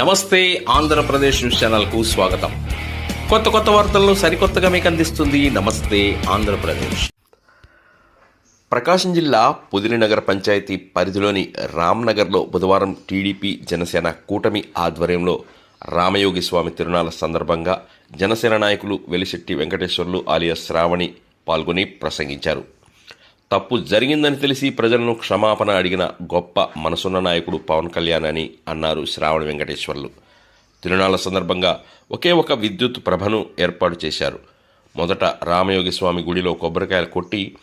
నమస్తే ఆంధ్రప్రదేశ్ న్యూస్ ఛానల్కు స్వాగతం. కొత్త కొత్త వార్తలను సరికొత్తగా మీకు అందిస్తుంది నమస్తే ఆంధ్రప్రదేశ్. ప్రకాశం జిల్లా పుదిలినగర్ పంచాయతీ పరిధిలోని రామ్నగర్లో బుధవారం టీడీపీ జనసేన కూటమి ఆధ్వర్యంలో రామయోగి స్వామి తిరునాళ్ళ సందర్భంగా జనసేన నాయకులు వెలిశెట్టి వెంకటేశ్వర్లు ఆలియా శ్రావణి పాల్గొని ప్రసంగించారు. తప్పు జరిగిందని తెలిసి ప్రజలను క్షమాపణ అడిగిన గొప్ప మనసున్న నాయకుడు పవన్ కళ్యాణ్ అని అన్నారు శ్రావణ వెంకటేశ్వర్లు. తిరునాళ్ళ సందర్భంగా ఒకే ఒక విద్యుత్ ప్రభను ఏర్పాటు చేశారు. మొదట రామయోగి స్వామి గుడిలో కొబ్బరికాయలు కొట్టి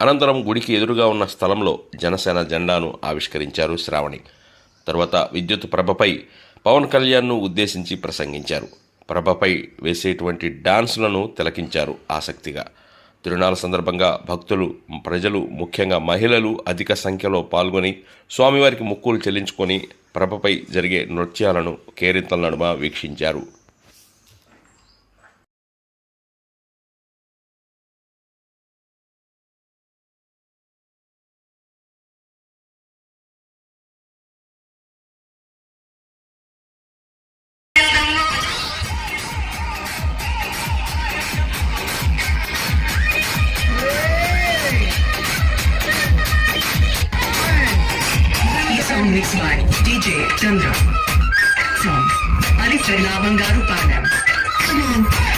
అనంతరం గుడికి ఎదురుగా ఉన్న స్థలంలో జనసేన జెండాను ఆవిష్కరించారు శ్రావణి. తర్వాత విద్యుత్ ప్రభపై పవన్ కళ్యాణ్ను ఉద్దేశించి ప్రసంగించారు. ప్రభపై వేసేటువంటి డాన్సులను తిలకించారు ఆసక్తిగా. తిరునాళ్ళ సందర్భంగా భక్తులు ప్రజలు ముఖ్యంగా మహిళలు అధిక సంఖ్యలో పాల్గొని స్వామివారికి ముక్కులు చెల్లించుకొని ప్రభపై జరిగే నృత్యాలను కేరింతల నడుమ వీక్షించారు. Song mixed by DJ Chandra. Ali Srila Bangaru Panam. Come on.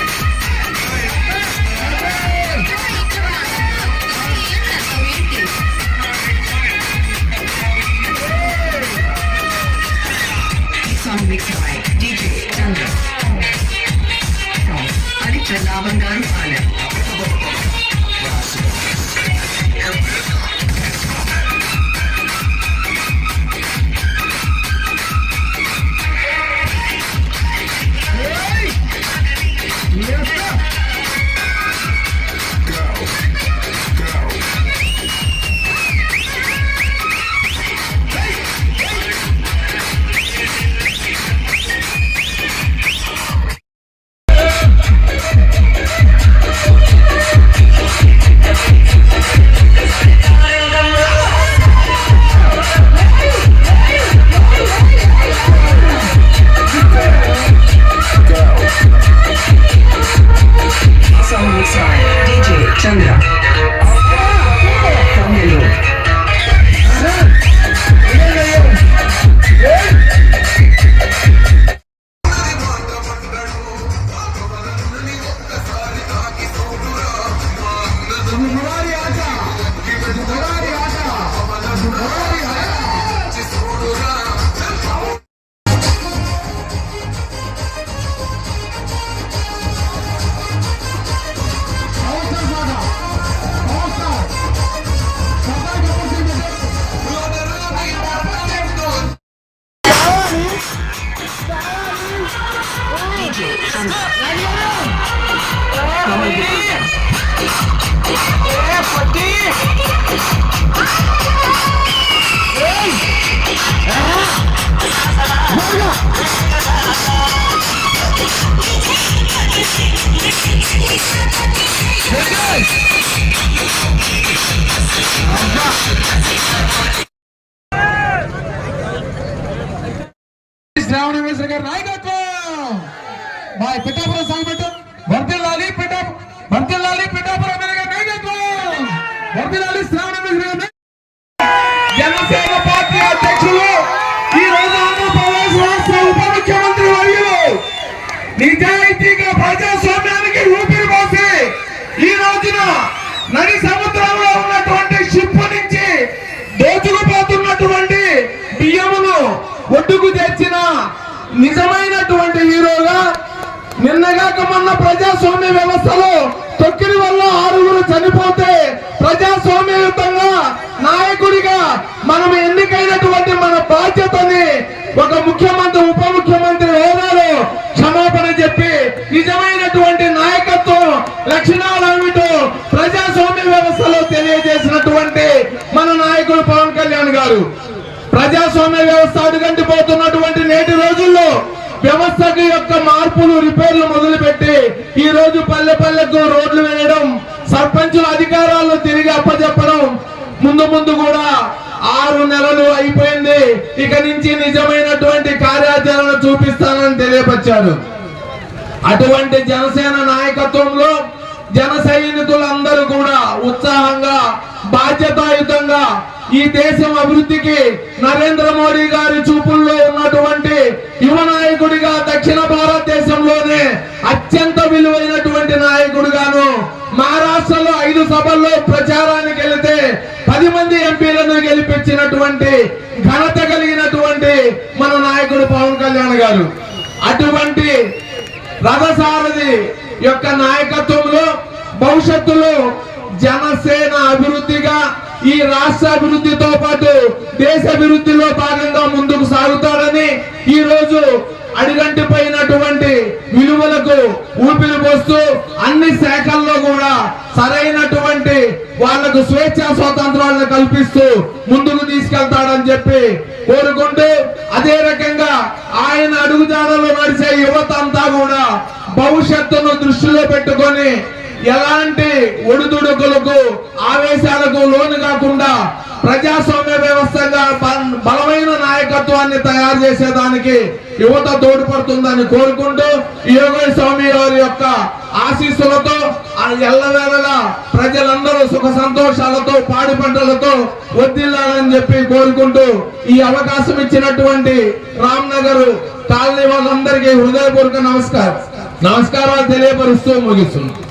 Yes. From Hello. శ్రావణ మిశ్ర గారి నాయకత్వం పిఠాపురం నాయకత్వం శ్రావణ జనసేన పార్టీ అధ్యక్షులు ఈ రోజు ఆంధ్రప్రదేశ్ రాష్ట్ర ఉప ముఖ్యమంత్రి వర్యులు నిజాయితీగా ప్రజాస్వామ్యానికి ఊపిరి పోసి ఈ రోజున నది సముద్రంలో ఉన్నటువంటి షిప్ నుంచి దోచుకుపోతున్నటువంటి బియ్యమును ఒడ్డుకు తెచ్చిన నిజమైనటువంటి హీరోగా నిన్నగాక మొన్న ప్రజాస్వామ్య వ్యవస్థలో తొక్కిడి వల్ల ఆరుగురు చనిపోతే ప్రజాస్వామ్యయుతంగా నాయకుడిగా మనం ఎన్నికైనటువంటి మన బాధ్యతని ఒక ముఖ్యమంత్రి ఉప ముఖ్యమంత్రి హోదాలో క్షమాపణ చెప్పి నిజమైనటువంటి నాయకత్వం లక్షణాలు ఏమిటో ప్రజాస్వామ్య వ్యవస్థలో తెలియజేసినటువంటి మన నాయకుడు పవన్ కళ్యాణ్ గారు. ప్రజాస్వామ్య వ్యవస్థ అడుగంటిపోతున్నటువంటి నేటి రోజుల్లో వ్యవస్థకి యొక్క మార్పులు రిపేర్లు మొదలుపెట్టి ఈ రోజు పల్లె పల్లెకు రోడ్లు వేయడం సర్పంచుల అధికారాలను తిరిగి అప్పచెప్పడం ముందు ముందు కూడా ఆరు నెలలు అయిపోయింది. ఇక నుంచి నిజమైనటువంటి కార్యాచరణ చూపిస్తానని తెలియపరిచారు. అటువంటి జనసేన నాయకత్వంలో జన సైనికులందరూ కూడా ఉత్సాహంగా బాధ్యతాయుతంగా ఈ దేశం అభివృద్ధికి నరేంద్ర మోడీ గారి చూపుల్లో ఉన్నటువంటి యువ నాయకుడిగా దక్షిణ భారతదేశంలోనే అత్యంత విలువైనటువంటి నాయకుడుగాను మహారాష్ట్రలో ఐదు సభల్లో ప్రచారానికి వెళితే పది మంది ఎంపీలను గెలిపించినటువంటి ఘనత కలిగినటువంటి మన నాయకుడు పవన్ కళ్యాణ్ గారు. అటువంటి రథసారథి యొక్క నాయకత్వంలో భవిష్యత్తులో జనసేన అభివృద్ధిగా ఈ రాష్ట్ర అభివృద్ధితో పాటు దేశ అభివృద్ధిలో భాగంగా ముందుకు సాగుతాడని ఈ రోజు అడిగంటిపోయినటువంటి విలువలకు ఊపిరి పోస్తూ అన్ని శాఖల్లో కూడా సరైనటువంటి వాళ్ళకు స్వేచ్ఛ స్వాతంత్రాలను కల్పిస్తూ ముందుకు తీసుకెళ్తాడని చెప్పి కోరుకుంటూ అదే రకంగా ఆయన అడుగుజాడలో నడిచే యువత అంతా కూడా భవిష్యత్తును దృష్టిలో పెట్టుకొని ఎలాంటి ఒడిదుడుకులకు ఆవేశాలకు లోను కాకుండా ప్రజాస్వామ్య వ్యవస్థగా బలమైన నాయకత్వాన్ని తయారు చేసేదానికి యువత తోడ్పడుతుందని కోరుకుంటూ యోగ స్వామి వారి యొక్క ఆశీస్సులతో ఆ ఎల్లవేళలా ప్రజలందరూ సుఖ సంతోషాలతో పాడి పంటలతో వర్దిల్లాలని చెప్పి కోరుకుంటూ ఈ అవకాశం ఇచ్చినటువంటి రామ్ నగర్ కాలనీ వాళ్ళందరికీ హృదయపూర్వక నమస్కారం. నమస్కారాలు తెలియపరుస్తూ ముగిస్తున్నాం.